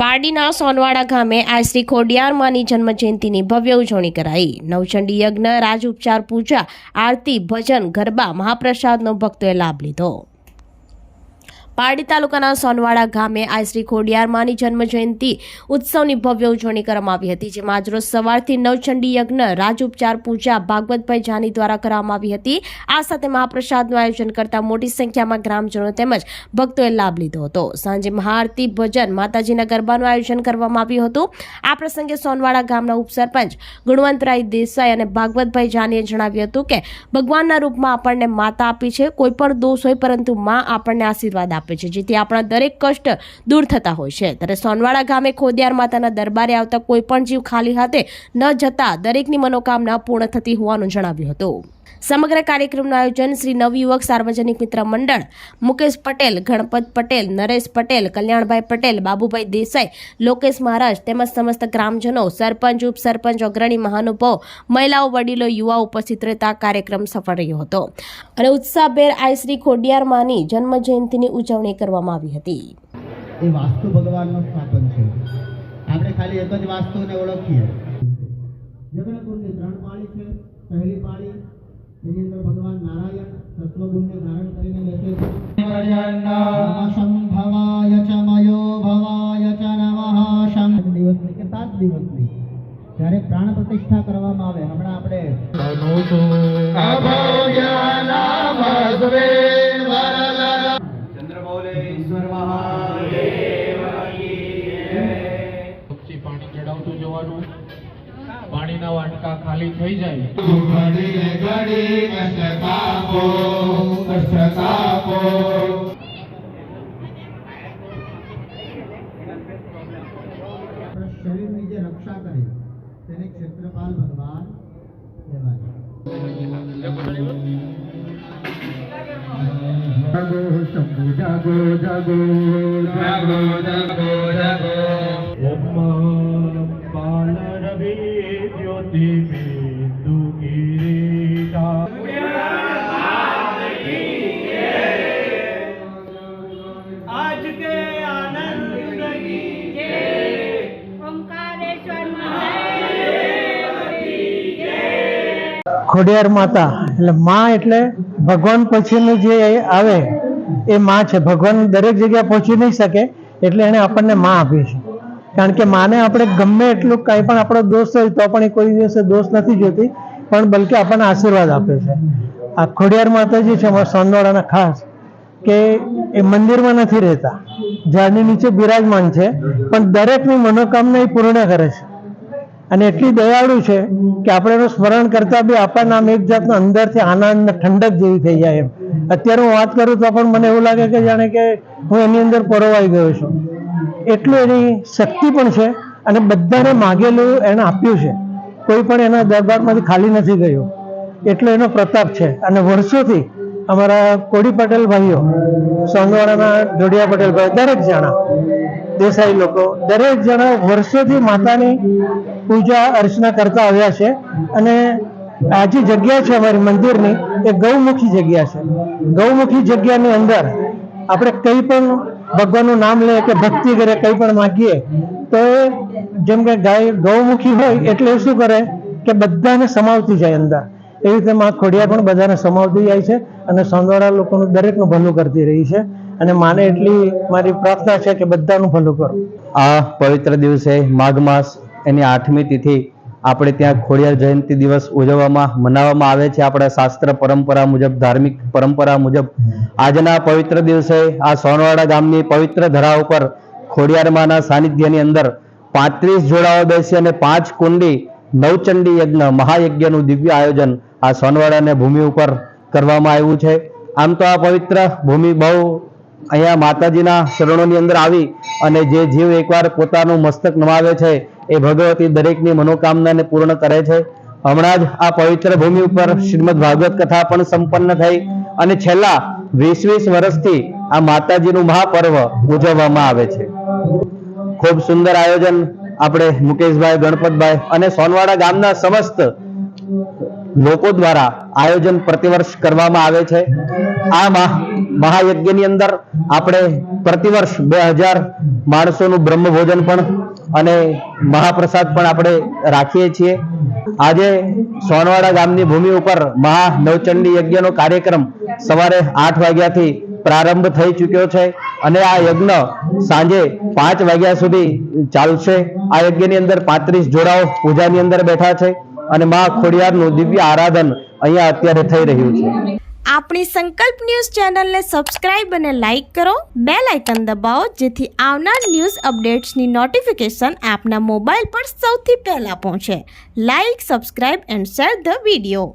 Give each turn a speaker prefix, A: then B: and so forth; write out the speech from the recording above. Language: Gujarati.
A: પારડીના સોનવાડા ગામે આજ શ્રી ખોડિયારમાની જન્મજયંતિની ભવ્ય ઉજવણી કરાઈ. નવચંડી યજ્ઞ, રાજ ઉપચાર, પૂજા, આરતી, ભજન, ગરબા, મહાપ્રસાદનો ભક્તોએ લાભ લીધો. પારડી તાલુકાના સોનવાડા ગામે આ શ્રી ખોડિયારમાંની જન્મજયંતિ ઉત્સવની ભવ્ય ઉજવણી કરવામાં આવી હતી, જેમાં આજરોજ સવારથી નવચંડી યજ્ઞ રાજ ઉપચાર પૂજા, ભાગવતભાઈ જાની દ્વારા કરવામાં આવી હતી. આ સાથે મહાપ્રસાદનું આયોજન કરતા મોટી સંખ્યામાં ગ્રામજનો તેમજ ભક્તોએ લાભ લીધો હતો. સાંજે મહાઆરતી ભજન માતાજીના ગરબાનું આયોજન કરવામાં આવ્યું હતું. આ પ્રસંગે સોનવાડા ગામના ઉપસરપંચ ગુણવંતરાય દેસાઈ અને ભાગવતભાઈ જાનીએ જણાવ્યું હતું કે ભગવાનના રૂપમાં આપણને માતા આપી છે, કોઈ પણ દોષ હોય પરંતુ માં આપણને આશીર્વાદ આપે છે, જેથી આપણા દરેક કષ્ટ દૂર થતા હોય છે. ત્યારે સોનવાડા ગામે ખોડિયાર માતાના દરબારે આવતા કોઈ પણ જીવ ખાલી હાથે ન જતા દરેકની મનોકામના પૂર્ણ થતી હોવાનું જણાવ્યું હતું. સમગ્ર કાર્યક્રમનું આયોજન શ્રી નવયુવક સાર્વજનિક મિત્ર મંડળ, મુકેશ પટેલ, ગણપત પટેલ, નરેશ પટેલ, કલ્યાણભાઈ પટેલ, બાબુભાઈ દેસાઈ, લોકેશ મહારાજ તેમજ સમસ્ત ગ્રામજનો, સરપંચ, ઉપસરપંચ, અગ્રણી મહાનુભાવ, મહિલાઓ, વડીલો યુવા ઉપસ્થિત રહેતા કાર્યક્રમ સફળ રહ્યો હતો. અને ઉત્સાહભેર આ શ્રી ખોડિયાર માની જન્મ જયંતિની ઉજવણી કરવામાં આવી હતી.
B: એ વાસ્તુ ભગવાનનું સ્થાપન છે. આપણે ખાલી એક જ વાસ્તુને ઓળખીએ. યજ્ઞકુંડની ત્રણ પાળી છે, પહેલી પાળી એની અંદર ભગવાન નારાયણ તત્વગુણને ધારણ કરીને બેસે છે. નમઃ ચ મયો ભવાય ચ નમઃ શંભ દિવસની કે સાત દિવસની જ્યારે પ્રાણ પ્રતિષ્ઠા કરવામાં આવે હમણાં આપણે ચંદ્રમૌલેશ્વર મહાદેવ
C: પાણી ચડાવતું જવાનું. પાણીના વાટકા ખાલી થઈ જાય.
B: શરીરની જે રક્ષા કરે તેને ક્ષેત્રપાલ ભગવાન કહેવાય. જાગો શંભુ જાગો જાગો જાગો જાગો. જાગો
C: ઓમ જ્યોતિ બિંદુ કિરીટા
D: आज के आनंद की
E: ઓમકારેશ્વર મહાદેવ કી જય
F: ખોડિયાર માતા એટલે માં એટલે ભગવાન પછીનું જે આવે એ માં છે ભગવાન દરેક જગ્યાએ પહોંચી નહીં શકે એટલે એણે આપણને માં આપી છે કારણ કે માને આપણે ગમે એટલું કંઈ પણ આપણો દોષ હોય તો પણ એ કોઈ દિવસે દોષ નથી જોતી, પણ બલકે આપણને આશીર્વાદ આપે છે. આ ખોડિયાર માતાજી છે, અમારા સોનવાડાના ખાસ, કે એ મંદિરમાં નથી રહેતા. ઝાડની નીચે બિરાજમાન છે, પણ દરેકની મનોકામના એ પૂર્ણ કરે છે. અને એટલી દયાળુ છે કે આપણે એનું સ્મરણ કરતા બી આપણને આમ એક જાતનો અંદરથી આનંદ ઠંડક જેવી થઈ જાય એમ. અત્યારે હું વાત કરું તો પણ મને એવું લાગે કે જાણે કે હું એની અંદર પરોવાઈ ગયો છું. એટલું એની શક્તિ પણ છે અને બધાને માગેલું એને આપ્યું છે. કોઈ પણ એના દરબારમાંથી ખાલી નથી ગયો. એટલો એનો પ્રતાપ છે. અને વર્ષોથી અમારા કોડી પટેલ ભાઈઓ સોનવાડાના ઢોડિયા પટેલ ભાઈ, દરેક જણા, દેસાઈ લોકો, દરેક જણા વર્ષોથી માતાની પૂજા અર્ચના કરતા આવ્યા છે. અને આ જે જગ્યા છે અમારી મંદિરની, એ ગૌમુખી જગ્યા છે. ગૌમુખી જગ્યાની અંદર આપણે કંઈ પણ ભગવાનનું નામ લઈએ કે ભક્તિ કરે, કંઈ પણ માગીએ, તો એ જેમ કે ગાય, ગૌમુખી હોય એટલે શું કરે કે બધાને સમાવતી જાય અંદર. એવી રીતે માં ખોડિયાર પણ બધાને સમાવતી જાય છે અને સોંદવાડા લોકોનું દરેકનું ભલું કરતી રહી છે. અને માને એટલી મારી પ્રાર્થના છે કે બધાનું ભલું કરો.
G: આ પવિત્ર દિવસે માઘ માસ, એની આઠમી તિથિ આપણે ત્યાં ખોડિયાર જયંતિ દિવસ ઉજવવામાં, મનાવવામાં આવે છે. આપણા શાસ્ત્ર પરંપરા મુજબ, ધાર્મિક પરંપરા મુજબ. આજના પવિત્ર દિવસે આ સોનવાડા ગામની પવિત્ર ધરા ઉપર ખોડિયારમાંના સાનિધ્યની અંદર પાંત્રીસ જોડાઓ બેસી અને પાંચ કુંડી નવચંડી યજ્ઞ, મહાયજ્ઞનું દિવ્ય આયોજન આ સોનવાડાને ભૂમિ ઉપર કરવામાં આવ્યું છે. આમ તો આ પવિત્ર ભૂમિ બહુ અહીંયા માતાજીના શરણોની અંદર આવી અને જે જીવ એકવાર પોતાનું મસ્તક નમાવે છે, એ ભગવતી દરેકની મનોકામનાને પૂર્ણ કરે છે. હમણાં જ આ પવિત્ર ભૂમિ ઉપર શ્રીમદ ભાગવત કથા પણ સંપન્ન થઈ અને છેલ્લા વીસ વીસ વર્ષથી આ માતાજીનું મહાપર્વ ઉજવવામાં આવે છે. ખૂબ સુંદર આયોજન આપણે મુકેશભાઈ, ગણપતભાઈ અને સોનવાડા ગામના સમસ્ત લોકો દ્વારા આયોજન પ્રતિવર્ષ કરવામાં આવે છે. આ મહાયજ્ઞની અંદર આપણે પ્રતિવર્ષ બે હજાર માણસોનું બ્રહ્મભોજન પણ અને મહાપ્રસાદ પણ આપણે રાખીએ છીએ. આજે સોનવાડા ગામની ભૂમિ ઉપર મહા નવચંડી યજ્ઞનો કાર્યક્રમ સવારે આઠ વાગ્યાથી પ્રારંભ થઈ ચૂક્યો છે અને આ યજ્ઞ સાંજે પાંચ વાગ્યા સુધી ચાલશે. આ યજ્ઞની અંદર પાંત્રીસ જોડાઓ પૂજાની અંદર બેઠા છે. અને મા ખોડિયારનું દિવ્ય આરાધન અહીંયા અત્યારે થઈ રહ્યું છે.
E: આપણી સંકલ્પ ન્યૂઝ ચેનલને સબસ્ક્રાઇબ અને લાઇક કરો બે લાઇકન દબાવો, જેથી આવનાર ન્યૂઝ અપડેટ્સની નોટિફિકેશન આપના મોબાઈલ પર સૌથી પહેલાં પહોંચે. Like, subscribe and share the video.